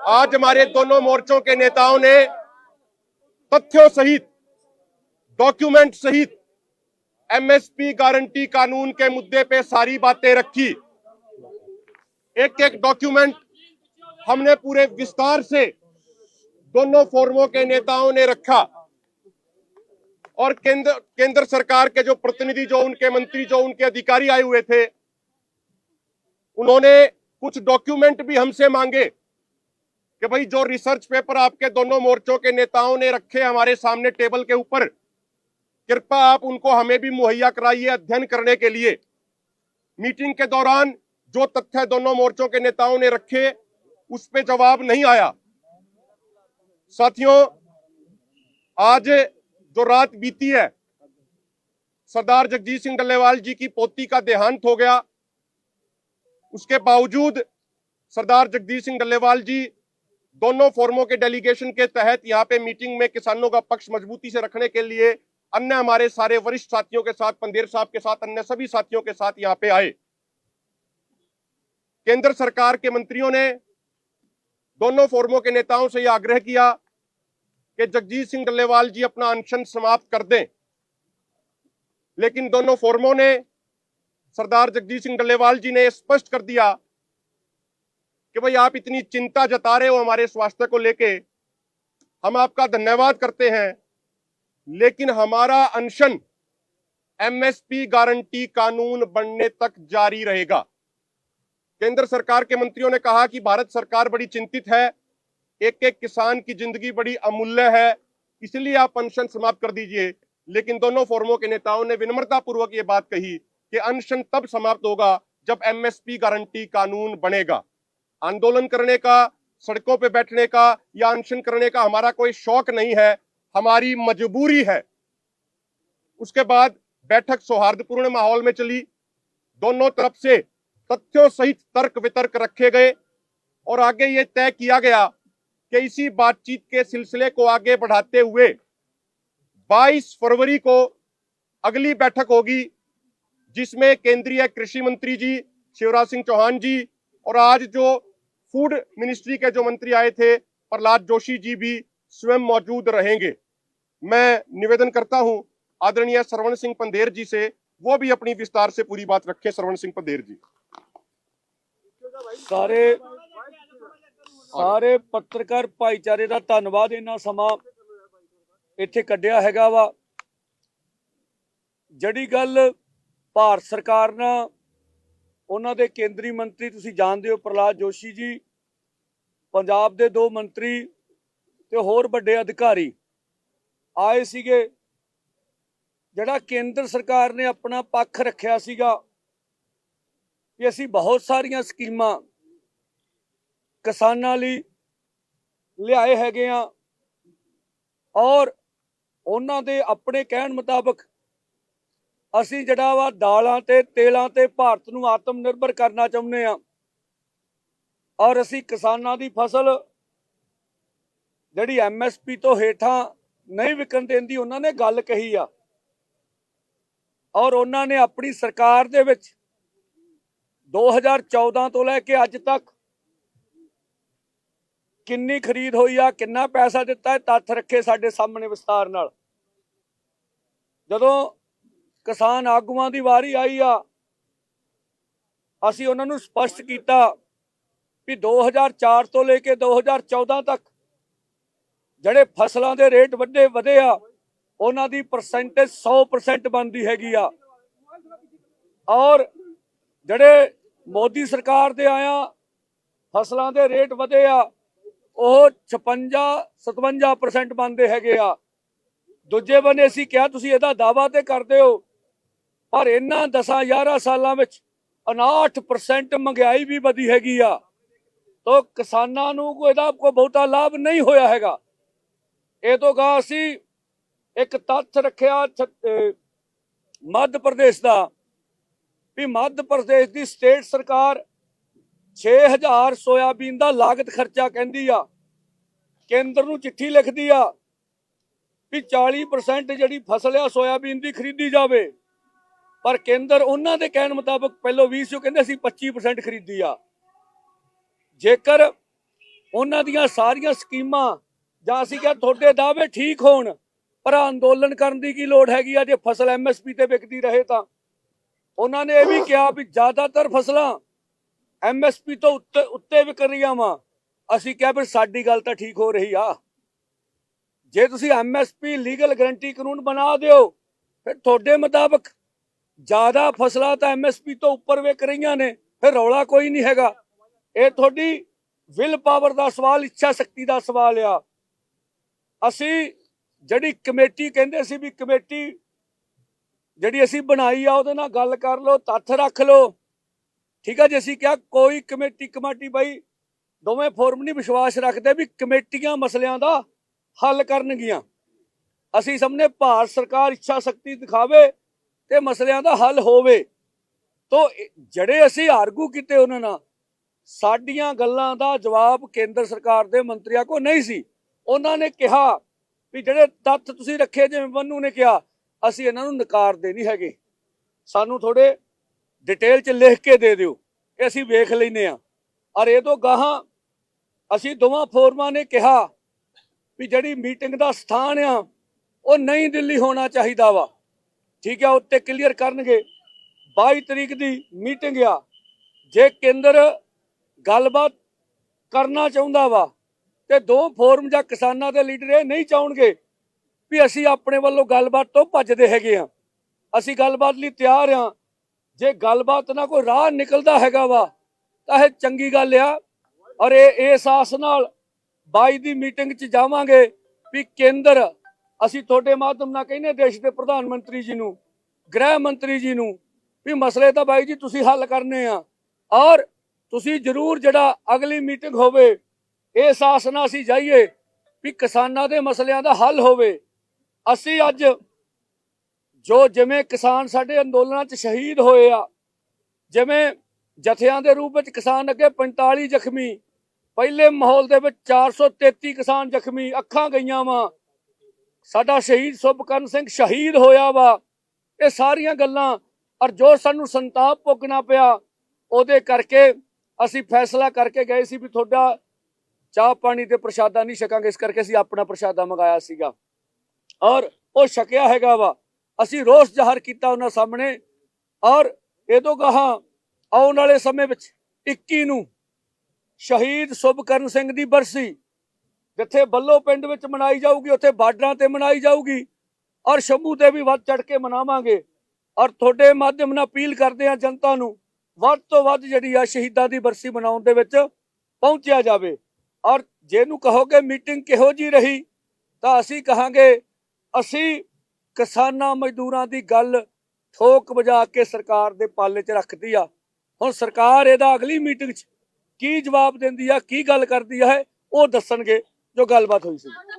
आज हमारे दोनों मोर्चों के नेताओं ने तथ्यों सहित डॉक्यूमेंट सहित एमएसपी गारंटी कानून के मुद्दे पे सारी बातें रखी। एक एक डॉक्यूमेंट हमने पूरे विस्तार से दोनों फोरमों के नेताओं ने रखा। और केंद्र केंद्र सरकार के जो प्रतिनिधि जो उनके मंत्री जो उनके अधिकारी आए हुए थे, उन्होंने कुछ डॉक्यूमेंट भी हमसे मांगे। कि भाई जो रिसर्च पेपर आपके दोनों मोर्चों के नेताओं ने रखे हमारे सामने टेबल के ऊपर कृपा आप उनको हमें भी मुहैया कराइए अध्ययन करने के लिए। मीटिंग के दौरान जो तथ्य दोनों मोर्चों के नेताओं ने रखे, उस पर जवाब नहीं आया। साथियों, आज जो रात बीती है, सरदार जगजीत सिंह डल्लेवाल जी की पोती का देहांत हो गया। उसके बावजूद सरदार जगदीश सिंह डल्लेवाल जी दोनों फोरमों के डेलीगेशन के तहत यहाँ पे मीटिंग में किसानों का पक्ष मजबूती से रखने के लिए अन्य हमारे सारे वरिष्ठ साथियों के साथ, पंदेर साहब के साथ, अन्य सभी साथियों के साथ यहाँ पे आए। केंद्र सरकार के मंत्रियों ने दोनों फोरमों के नेताओं से यह आग्रह किया कि जगजीत सिंह डल्लेवाल जी अपना अनशन समाप्त कर दें। लेकिन दोनों फोरमों ने सरदार जगजीत सिंह डल्लेवाल जी ने स्पष्ट कर दिया कि भाई आप इतनी चिंता जता रहे हो हमारे स्वास्थ्य को लेके। हम आपका धन्यवाद करते हैं। लेकिन हमारा अनशन एमएसपी गारंटी कानून बनने तक जारी रहेगा। केंद्र सरकार के मंत्रियों ने कहा कि भारत सरकार बड़ी चिंतित है। एक एक किसान की ज़िंदगी बड़ी अमूल्य है। इसलिए आप अनशन समाप्त कर दीजिए। लेकिन दोनों फोरमों के नेताओं ने विनम्रता पूर्वक ये बात कही कि अनशन तब समाप्त होगा जब एमएसपी गारंटी कानून बनेगा। आंदोलन करने का, सड़कों पे बैठने का या अनशन करने का हमारा कोई शौक नहीं है, हमारी मजबूरी है। उसके बाद बैठक सौहार्दपूर्ण माहौल में चली। दोनों तरफ़ से तथ्यों सहित तर्क वितर्क रखे गए और आगे ये तय किया गया कि इसी बातचीत के सिलसिले को आगे बढ़ाते हुए 22 फरवरी को अगली बैठक होगी, जिसमें केंद्रीय कृषि मंत्री जी शिवराज सिंह चौहान जी और आज जो फूड मिनिस्ट्री के जो मंत्री आए थे प्रहलाद जोशी जी भी स्वयं मौजूद रहेंगे मैं निवेदन करता हूं आदरणीय श्रवण सिंह पंदेर जी से वो भी अपनी विस्तार से पूरी बात रखे श्रवण सिंह पंदेर जी ਸਾਰੇ ਸਾਰੇ ਪੱਤਰਕਾਰ ਭਾਈਚਾਰੇ ਦਾ ਧੰਨਵਾਦ ਇਹਨਾਂ ਸਮਾਂ ਇੱਥੇ ਕੱਢਿਆ ਹੈਗਾ ਵਾ ਜਿਹੜੀ ਗੱਲ ਭਾਰਤ ਸਰਕਾਰ ਨਾਲ ਉਹਨਾਂ ਦੇ ਕੇਂਦਰੀ ਮੰਤਰੀ ਤੁਸੀਂ ਜਾਣਦੇ ਹੋ ਪ੍ਰਲਾਦ ਜੋਸ਼ੀ ਜੀ, ਪੰਜਾਬ ਦੇ ਦੋ ਮੰਤਰੀ ਤੇ ਹੋਰ ਵੱਡੇ ਅਧਿਕਾਰੀ ਆਏ ਸੀਗੇ। ਜਿਹੜਾ ਕੇਂਦਰ ਸਰਕਾਰ ਨੇ ਆਪਣਾ ਪੱਖ ਰੱਖਿਆ ਸੀਗਾ ਕਿ ਅਸੀਂ ਬਹੁਤ ਸਾਰੀਆਂ ਸਕੀਮਾਂ ਕਿਸਾਨਾਂ ਲਈ ਲਿਆਏ ਹੈਗੇ ਆ ਔਰ ਉਹਨਾਂ ਦੇ ਆਪਣੇ ਕਹਿਣ ਮੁਤਾਬਕ ਅਸੀਂ ਜਿਹੜਾ ਵਾ ਦਾਲਾਂ ਤੇ ਤੇਲਾਂ ਤੇ ਭਾਰਤ ਨੂੰ ਆਤਮ ਨਿਰਭਰ ਕਰਨਾ ਚਾਹੁੰਦੇ ਆ ਔਰ ਅਸੀਂ ਕਿਸਾਨਾਂ ਦੀ ਫਸਲ ਜਿਹੜੀ ਐਮਐਸਪੀ ਤੋਂ ਹੇਠਾਂ ਨਹੀਂ ਵਿਕਣ ਦੇਂਦੀ, ਉਹਨਾਂ ਨੇ ਗੱਲ ਕਹੀ ਆ। ਔਰ ਉਹਨਾਂ ਨੇ ਆਪਣੀ ਸਰਕਾਰ ਦੇ ਵਿੱਚ 2014 ਤੋਂ ਲੈ ਕੇ ਅੱਜ ਤੱਕ ਕਿੰਨੀ ਖਰੀਦ ਹੋਈ ਆ, ਕਿੰਨਾ ਪੈਸਾ ਦਿੱਤਾ ਹੈ, ਤੱਥ ਰੱਖੇ ਸਾਡੇ ਸਾਹਮਣੇ ਵਿਸਤਾਰ ਨਾਲ। ਜਦੋਂ ਕਿਸਾਨ ਆਗੂਆਂ ਦੀ ਵਾਰੀ ਆਈ ਆ। ਅਸੀਂ ਉਹਨਾਂ ਨੂੰ ਸਪਸ਼ਟ ਕੀਤਾ ਵੀ 2004 ਤੋਂ ਲੈ ਕੇ 2014 ਤੱਕ ਜਿਹੜੇ ਫਸਲਾਂ ਦੇ ਰੇਟ ਵੱਡੇ ਵਧੇ ਆ, ਉਹਨਾਂ ਦੀ ਪਰਸੈਂਟੇਜ 100% ਬਣਦੀ ਹੈਗੀ ਆ। ਔਰ ਜਿਹੜੇ ਮੋਦੀ ਸਰਕਾਰ ਦੇ ਆਇਆ ਫਸਲਾਂ ਦੇ ਰੇਟ ਵਧੇ ਆ, ਉਹ 56 57% ਬਣਦੇ ਹੈਗੇ ਆ। ਦੂਜੇ ਬੰਨੇ ਅਸੀਂ ਕਿਹਾ, ਤੁਸੀਂ ਇਹਦਾ ਦਾਵਾ ਤੇ ਕਰਦੇ ਹੋ ਪਰ ਇਹਨਾਂ 10 11 ਸਾਲਾਂ ਵਿੱਚ 59% ਮਹਿੰਗਾਈ ਵੀ ਵਧੀ ਹੈਗੀ ਆ। ਤੋ ਕਿਸਾਨਾਂ ਨੂੰ ਕੋਈ ਇਹਦਾ ਕੋਈ ਬਹੁਤਾ ਲਾਭ ਨਹੀਂ ਹੋਇਆ ਹੈਗਾ। ਇਹ ਤੋਂ ਗਾ ਅਸੀਂ ਇੱਕ ਤੱਥ ਰੱਖਿਆ ਛ- ਮੱਧ ਪ੍ਰਦੇਸ਼ ਦਾ ਵੀ ਮੱਧ ਪ੍ਰਦੇਸ਼ ਦੀ ਸਟੇਟ ਸਰਕਾਰ 6000 ਸੋਇਆਬੀਨ ਦਾ ਲਾਗਤ ਖਰਚਾ ਕਹਿੰਦੀ ਆ। ਕੇਂਦਰ ਨੂੰ ਚਿੱਠੀ ਲਿਖਦੀ ਆ ਵੀ 40% ਜਿਹੜੀ ਫਸਲ ਆ ਸੋਇਆਬੀਨ ਦੀ ਖਰੀਦੀ ਜਾਵੇ। ਪਰ ਕੇਂਦਰ ਉਹਨਾਂ ਦੇ ਕਹਿਣ ਮੁਤਾਬਕ ਪਹਿਲਾਂ 20 ਸੌ ਕਹਿੰਦੇ ਅਸੀਂ 25% ਖਰੀਦੀ ਆ। ਜੇਕਰ ਉਹਨਾਂ ਦੀਆਂ ਸਾਰੀਆਂ ਸਕੀਮਾਂ ਜਾਂ ਅਸੀਂ ਕਿਹਾ ਤੁਹਾਡੇ ਦਾਅਵੇ ਠੀਕ ਹੋਣ, ਪਰ ਅੰਦੋਲਨ ਕਰਨ ਦੀ ਕੀ ਲੋੜ ਹੈਗੀ ਆ? ਜੇ ਫਸਲ ਐਮਐਸਪੀ ਤੇ ਵਿਕਦੀ ਰਹੇ ਤਾਂ। ਉਹਨਾਂ ਨੇ ਇਹ ਵੀ ਕਿਹਾ ਵੀ ਜ਼ਿਆਦਾਤਰ ਫਸਲਾਂ ਐਮਐਸਪੀ ਤੋਂ ਉੱਤੇ ਉੱਤੇ ਵਿਕ ਰਹੀਆਂ ਵਾ। ਅਸੀਂ ਕਿਹਾ ਵੀ ਸਾਡੀ ਗੱਲ ਤਾਂ ਠੀਕ ਹੋ ਰਹੀ ਆ। ਜੇ ਤੁਸੀਂ ਐਮਐਸਪੀ ਲੀਗਲ ਗਰੰਟੀ ਕਾਨੂੰਨ ਬਣਾ ਦਿਓ, ਫਿਰ ਤੁਹਾਡੇ ਮੁਤਾਬਕ ਜ਼ਿਆਦਾ ਫਸਲਾਂ ਤਾਂ ਐਮਐਸਪੀ ਤੋਂ ਉੱਪਰ ਵਿਕ ਰਹੀਆਂ ਨੇ, ਫਿਰ ਰੌਲਾ ਕੋਈ ਨਹੀਂ ਹੈਗਾ। ਇਹ ਤੁਹਾਡੀ ਵਿਲ ਪਾਵਰ ਦਾ ਸਵਾਲ, ਇੱਛਾ ਸ਼ਕਤੀ ਦਾ ਸਵਾਲ ਆ। ਅਸੀਂ ਜਿਹੜੀ ਕਮੇਟੀ ਕਹਿੰਦੇ ਸੀ ਵੀ ਕਮੇਟੀ ਜਿਹੜੀ ਅਸੀਂ ਬਣਾਈ ਆ, ਉਹਦੇ ਨਾਲ ਗੱਲ ਕਰ ਲਓ, ਤੱਥ ਰੱਖ ਲਓ। ਠੀਕ ਆ ਜੇ, ਅਸੀਂ ਕਿਹਾ ਕੋਈ ਕਮੇਟੀ, ਕਮਾਟੀ ਬਾਈ, ਦੋਵੇਂ ਫੋਰਮ ਨਹੀਂ ਵਿਸ਼ਵਾਸ ਰੱਖਦੇ ਵੀ ਕਮੇਟੀਆਂ ਮਸਲਿਆਂ ਦਾ ਹੱਲ ਕਰਨਗੀਆਂ। ਅਸੀਂ ਸਾਹਮਣੇ ਭਾਰਤ ਸਰਕਾਰ ਇੱਛਾ ਸ਼ਕਤੀ ਦਿਖਾਵੇ ਤੇ ਮਸਲਿਆਂ ਦਾ ਹੱਲ ਹੋਵੇ। ਤੋਂ ਜਿਹੜੇ ਅਸੀਂ ਆਰਗੂ ਕੀਤੇ ਉਹਨਾਂ ਨਾਲ, ਸਾਡੀਆਂ ਗੱਲਾਂ ਦਾ ਜਵਾਬ ਕੇਂਦਰ ਸਰਕਾਰ ਦੇ ਮੰਤਰੀਆਂ ਕੋ ਨਹੀਂ ਸੀ। ਉਹਨਾਂ ਨੇ ਕਿਹਾ ਵੀ ਜਿਹੜੇ ਤੱਥ ਤੁਸੀਂ ਰੱਖੇ, ਜਿਵੇਂ ਮੰਨੂ ਨੇ ਕਿਹਾ, ਅਸੀਂ ਇਹਨਾਂ ਨੂੰ ਨਕਾਰਦੇ ਨਹੀਂ ਹੈਗੇ। ਸਾਨੂੰ ਥੋੜੇ ਡਿਟੇਲ ਚ ਲਿਖ ਕੇ ਦੇ ਦਿਓ। ਇਹ ਅਸੀਂ ਵੇਖ ਲੈਨੇ ਆ ਔਰ ਇਹ ਤੋਂ ਗਾਹਾਂ ਅਸੀਂ ਦੋਵਾਂ ਫੋਰਮਾਂ ਨੇ ਕਿਹਾ ਵੀ ਜਿਹੜੀ ਮੀਟਿੰਗ ਦਾ ਸਥਾਨ ਆ, ਉਹ ਨਹੀਂ ਦਿੱਲੀ ਹੋਣਾ ਚਾਹੀਦਾ ਵਾ। ਠੀਕ ਆ, ਉੱਤੇ ਕਲੀਅਰ ਕਰਨਗੇ। 22 ਤਰੀਕ ਦੀ ਮੀਟਿੰਗ ਆ। ਜੇ ਕੇਂਦਰ ਗੱਲਬਾਤ ਕਰਨਾ ਚਾਹੁੰਦਾ ਵਾ, ਤੇ ਦੋ ਫੋਰਮ ਜਾਂ ਕਿਸਾਨਾਂ ਦੇ ਲੀਡਰ ਇਹ ਨਹੀਂ ਚਾਹਣਗੇ ਵੀ ਅਸੀਂ ਆਪਣੇ ਵੱਲੋਂ ਗੱਲਬਾਤ ਤੋਂ ਭੱਜਦੇ ਹੈਗੇ ਆ। ਅਸੀਂ ਗੱਲਬਾਤ ਲਈ ਤਿਆਰ ਆ। ਜੇ ਗੱਲਬਾਤ ਨਾਲ ਕੋਈ ਰਾਹ ਨਿਕਲਦਾ ਹੈਗਾ ਵਾ, ਤਾਂ ਇਹ ਚੰਗੀ ਗੱਲ ਆ। ਔਰ ਇਹ ਇਸ ਆਸ ਨਾਲ 22 ਦੀ ਮੀਟਿੰਗ 'ਚ ਜਾਵਾਂਗੇ ਵੀ ਕੇਂਦਰ ਅਸੀਂ ਤੁਹਾਡੇ ਮਾਧਿਅਮ ਨਾਲ ਕਹਿੰਦੇ ਦੇਸ਼ ਦੇ ਪ੍ਰਧਾਨ ਮੰਤਰੀ ਜੀ ਨੂੰ, ਗ੍ਰਹਿ ਮੰਤਰੀ ਜੀ ਨੂੰ ਵੀ ਮਸਲੇ ਤਾਂ ਬਾਈ ਜੀ ਤੁਸੀਂ ਹੱਲ ਕਰਨੇ ਆ। ਔਰ ਤੁਸੀਂ ਜ਼ਰੂਰ ਜਿਹੜਾ ਅਗਲੀ ਮੀਟਿੰਗ ਹੋਵੇ, ਇਹ ਆਸ ਨਾਲ ਅਸੀਂ ਜਾਈਏ ਵੀ ਕਿਸਾਨਾਂ ਦੇ ਮਸਲਿਆਂ ਦਾ ਹੱਲ ਹੋਵੇ। ਅਸੀਂ ਅੱਜ ਜੋ ਜਿਵੇਂ ਕਿਸਾਨ ਸਾਡੇ ਅੰਦੋਲਨਾਂ 'ਚ ਸ਼ਹੀਦ ਹੋਏ ਆ, ਜਿਵੇਂ ਜਥਿਆਂ ਦੇ ਰੂਪ ਵਿੱਚ ਕਿਸਾਨ ਅੱਗੇ 45 ਜ਼ਖਮੀ, ਪਹਿਲੇ ਮਾਹੌਲ ਦੇ ਵਿੱਚ 433 ਕਿਸਾਨ ਜ਼ਖਮੀ, ਅੱਖਾਂ ਗਈਆਂ ਵਾ। ਸਾਡਾ ਸ਼ਹੀਦ ਸੁਭਕਰਨ ਸਿੰਘ ਸ਼ਹੀਦ ਹੋਇਆ ਵਾ। ਇਹ ਸਾਰੀਆਂ ਗੱਲਾਂ ਔਰ ਜੋ ਸਾਨੂੰ ਸੰਤਾਪ ਭੋਗਣਾ ਪਿਆ। ਉਹਦੇ ਕਰਕੇ ਅਸੀਂ ਫੈਸਲਾ ਕਰਕੇ ਗਏ ਸੀ ਵੀ ਤੁਹਾਡਾ ਚਾਹ ਪਾਣੀ ਤੇ ਪ੍ਰਸ਼ਾਦਾ ਨਹੀਂ ਛਕਾਂਗੇ। ਇਸ ਕਰਕੇ ਅਸੀਂ ਆਪਣਾ ਪ੍ਰਸ਼ਾਦਾ ਮੰਗਾਇਆ ਸੀਗਾ। ਔਰ ਉਹ ਛਕਿਆ ਹੈਗਾ ਵਾ। ਅਸੀਂ ਰੋਸ ਜ਼ਾਹਰ ਕੀਤਾ ਉਹਨਾਂ ਸਾਹਮਣੇ। ਔਰ ਇਹ ਤੋਂ ਗਾਹਾਂ ਆਉਣ ਵਾਲੇ ਸਮੇਂ ਵਿੱਚ 21 ਨੂੰ ਸ਼ਹੀਦ ਸੁਭਕਰਨ ਸਿੰਘ ਦੀ ਬਰਸੀ ਜਿੱਥੇ ਬੱਲੋ ਪਿੰਡ ਵਿੱਚ ਮਨਾਈ ਜਾਊਗੀ, ਉੱਥੇ ਬਾਰਡਰਾਂ ਤੇ ਮਨਾਈ ਜਾਊਗੀ, ਔਰ ਸ਼ੰਭੂ ਤੇ ਵੀ ਵੱਧ ਚੜ ਕੇ ਮਨਾਵਾਂਗੇ। ਔਰ ਤੁਹਾਡੇ ਮਾਧਿਅਮ ਨਾਲ ਅਪੀਲ ਕਰਦੇ ਆ ਜਨਤਾ ਨੂੰ, ਵੱਧ ਤੋਂ ਵੱਧ ਜਿਹੜੀ ਆ ਸ਼ਹੀਦਾਂ ਦੀ ਬਰਸੀ ਮਨਾਉਣ ਦੇ ਵਿੱਚ ਪਹੁੰਚਿਆ ਜਾਵੇ। ਔਰ ਜੇ ਨੂੰ ਕਹੋਗੇ ਮੀਟਿੰਗ ਕਿਹੋ ਜੀ ਰਹੀ, ਤਾਂ ਅਸੀਂ ਕਹਾਂਗੇ, ਅਸੀਂ ਕਿਸਾਨਾਂ ਮਜ਼ਦੂਰਾਂ ਦੀ ਗੱਲ ਠੋਕ ਵਜਾ ਕੇ ਸਰਕਾਰ ਦੇ ਪਾਲੇ 'ਚ ਰੱਖਦੀ ਆ। ਹੁਣ ਸਰਕਾਰ ਇਹਦਾ ਅਗਲੀ ਮੀਟਿੰਗ 'ਚ ਕੀ ਜਵਾਬ ਦਿੰਦੀ ਆ, ਕੀ ਗੱਲ ਕਰਦੀ ਆ, ਉਹ ਦੱਸਣਗੇ। ਜੋ ਗੱਲਬਾਤ ਹੋਈ ਸੀ।